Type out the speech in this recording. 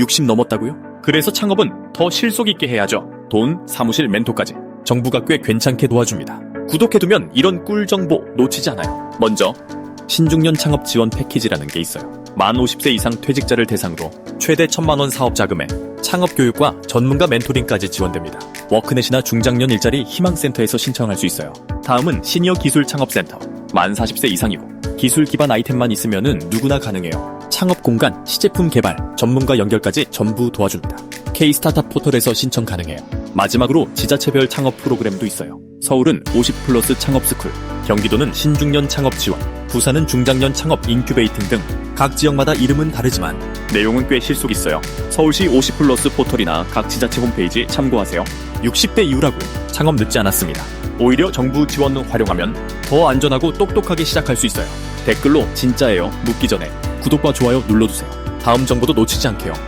60 넘었다고요? 그래서 창업은 더 실속 있게 해야죠. 돈, 사무실, 멘토까지. 정부가 꽤 괜찮게 도와줍니다. 구독해두면 이런 꿀 정보 놓치지 않아요. 먼저 신중년 창업 지원 패키지라는 게 있어요. 만 50세 이상 퇴직자를 대상으로 최대 1천만 원 사업 자금에 창업 교육과 전문가 멘토링까지 지원됩니다. 워크넷이나 중장년 일자리 희망센터에서 신청할 수 있어요. 다음은 시니어 기술 창업센터. 만 40세 이상이고 기술 기반 아이템만 있으면은 누구나 가능해요. 창업 공간, 시제품 개발, 전문가 연결까지 전부 도와줍니다. K 스타트업 포털에서 신청 가능해요. 마지막으로 지자체별 창업 프로그램도 있어요. 서울은 50 플러스 창업 스쿨, 경기도는 신중년 창업 지원, 부산은 중장년 창업 인큐베이팅 등 각 지역마다 이름은 다르지만 내용은 꽤 실속 있어요. 서울시 50 플러스 포털이나 각 지자체 홈페이지 참고하세요. 60대 이후라고요. 창업 늦지 않았습니다. 오히려 정부 지원을 활용하면 더 안전하고 똑똑하게 시작할 수 있어요. 댓글로 진짜예요 묻기 전에 구독과 좋아요 눌러주세요. 다음 정보도 놓치지 않게요.